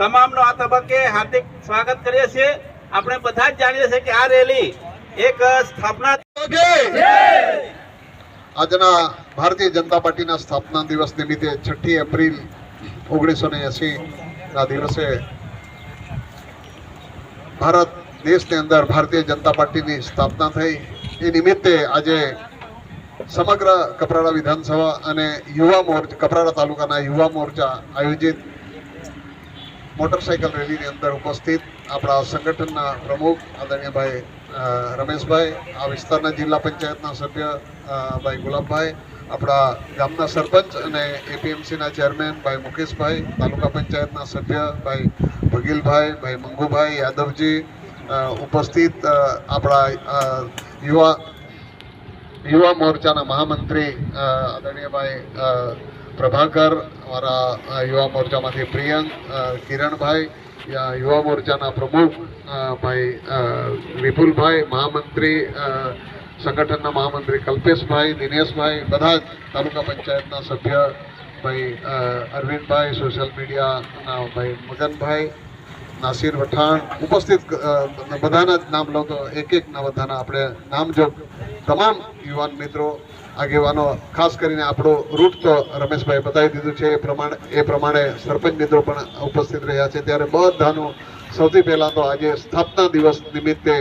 તમામનો આ તબક્કે હાર્દિક સ્વાગત કરીએ છીએ. આપણે બધા જ જાણીએ છીએ કે આ રેલી એક સ્થાપના આજના ભારતીય જનતા પાર્ટીના સ્થાપના દિવસ નિમિત્તે છઠ્ઠી એપ્રિલ ઓગણીસો ને એસીના દિવસે ભારત દેશની અંદર ભારતીય જનતા પાર્ટીની સ્થાપના થઈ. એ નિમિત્તે આજે સમગ્ર કપરાડા વિધાનસભા અને યુવા મોરચા, કપરાડા તાલુકાના યુવા મોરચા આયોજિત મોટરસાયકલ રેલીની અંદર ઉપસ્થિત આપણા સંગઠનના પ્રમુખ આદરણીયભાઈ રમેશભાઈ, આ વિસ્તારના જિલ્લા પંચાયતના સભ્ય ભાઈ ગુલાબભાઈ, આપણા ગામના સરપંચ અને એપીએમસીના ચેરમેન ભાઈ મુકેશભાઈ, તાલુકા પંચાયતના સભ્ય ભાઈ ભગીલભાઈ, ભાઈ મંગુભાઈ યાદવજી ઉપસ્થિત આપણા યુવા યુવા મોરચાના મહામંત્રી આદરણીયભાઈ પ્રભાકર, અમારા યુવા મોરચામાંથી પ્રિયંક કિરણભાઈ યુવા મોરચાના પ્રમુખ ભાઈ વિપુલભાઈ, મહામંત્રી સંગઠનના મહામંત્રી કલ્પેશભાઈ, દિનેશભાઈ, બધા જ તાલુકા પંચાયતના સભ્ય, ભાઈ અરવિંદભાઈ, સોશિયલ મીડિયાના ભાઈ મગનભાઈ નાસિર વઠાણ ઉપસ્થિત બધાના જ નામ લો તો એક એક ના બધાના આપણે નામ જો. તમામ યુવાન મિત્રો, આગેવાનો, ખાસ કરીને આપણો રૂટ તો રમેશભાઈ બતાવી દીધું છે, એ પ્રમાણે એ પ્રમાણે સરપંચ મિત્રો પણ ઉપસ્થિત રહ્યા છે. ત્યારે બધાનું સૌથી પહેલાં તો આજે સ્થાપના દિવસ નિમિત્તે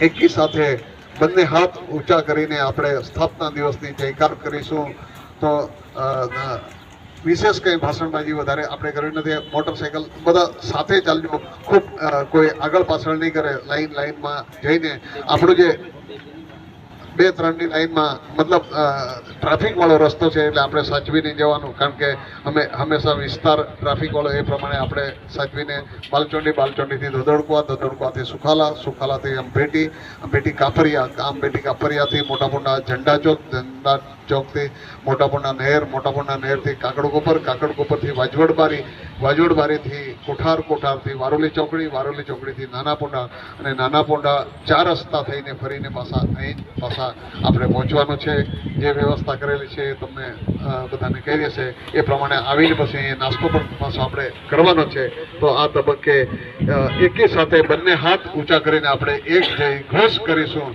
એકી સાથે બંને હાથ ઊંચા કરીને આપણે સ્થાપના દિવસની જયકાર કરીશું. તો વિશેષ કંઈ ભાષણબાજી વધારે આપણે કરવી નથી. મોટરસાયકલ બધા સાથે ચાલજો. ખૂબ કોઈ આગળ પાછળ નહીં કરે. લાઈન લાઈનમાં જઈને આપણું જે બે ત્રણની લાઈનમાં મતલબ ટ્રાફિક વાળો રસ્તો છે એટલે આપણે સાચવીને જવાનું, કારણ કે અમે હંમેશા વિસ્તાર ટ્રાફિકવાળો એ પ્રમાણે આપણે સાચવીને બાલચોંડી બાલચોંડીથી ધોધડકવા, ધોધડકવાથી સુખાલા, સુખાલાથી અંભેટી અંભેટી કાપરિયા અંભેટી કાપરિયાથી મોટા મોટા ઝંડા ચોક, ઝંડા ચોકથી મોટાપુરના મોટા નહેર મોટાપુરના મોટા નહેરથી કાકડકોપર કાકડકોપરથી વાજવડબારી, વાજવડબારીથી કોઠાર, કોઠારથી વારોલી ચોકડી, વારોલી ચોકડીથી નાના પોંડા અને નાના પોંડા ચાર રસ્તા થઈને ફરીને પાછા અહીં પાછા આપણે પહોંચવાનું છે. જે વ્યવસ્થા કરેલી છે, તમને બધાને કહી દેશે. એ પ્રમાણે આવીને પછી નાસ્તો પણ પાછો આપણે કરવાનો છે. તો આ તબક્કે એકી સાથે બંને હાથ ઊંચા કરીને આપણે એક જય ઘોષ કરીશું.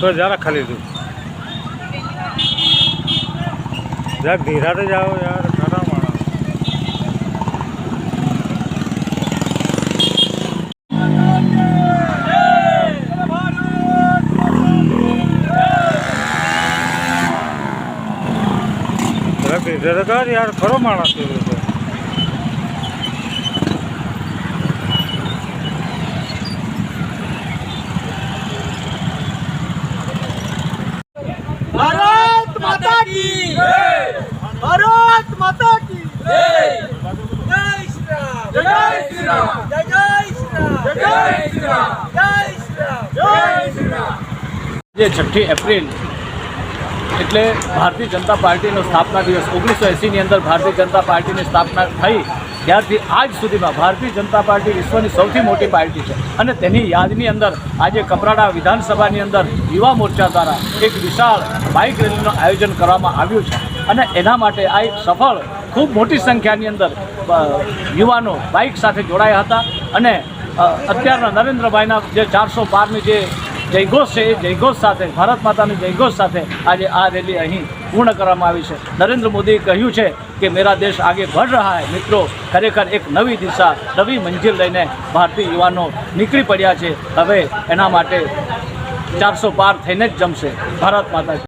તો જરા ખાલી દઉં જરાક ધીરાતે જાઓ યાર ખરા માણસ. જરાક ધીરે કર યાર, ખરો માણસ ભારત માતા કી ભારત માતા કી જય શ્રી રામ! જય શ્રી રામ! જય જય શ્રી રામ! જય શ્રી રામ! જય શ્રી રામ! જય શ્રી રામ! જે છઠ્ઠી એપ્રિલ એટલે ભારતીય જનતા પાર્ટીનો સ્થાપના દિવસ. ઓગણીસો એંસીની અંદર ભારતીય જનતા પાર્ટીની સ્થાપના થઈ. ત્યારથી આજ સુધીમાં ભારતીય જનતા પાર્ટી વિશ્વની સૌથી મોટી પાર્ટી છે. અને તેની યાદની અંદર આજે કપરાડા વિધાનસભાની અંદર યુવા મોરચા દ્વારા એક વિશાળ બાઇક રેલીનું આયોજન કરવામાં આવ્યું છે. અને એના માટે આ એક સફળ, ખૂબ મોટી સંખ્યાની અંદર યુવાનો બાઇક સાથે જોડાયા હતા. અને અત્યારના નરેન્દ્રભાઈના જે ચારસો બારની જે જયઘોષ છે, એ જયઘોષ સાથે, ભારત માતાની જયઘોષ સાથે આજે આ રેલી અહીં પૂર્ણ કરવામાં આવી છે. નરેન્દ્ર મોદીએ કહ્યું છે કે મેરા દેશ આગે बढ़ रहा है મિત્રો ખરેખર એક નવી દિશા નવી મંજિલ લઈને ભારતીય યુવાનો નીકળી પડ્યા છે હવે એના માટે ચારસો પાર થઈને જ જમશે ભારત માતા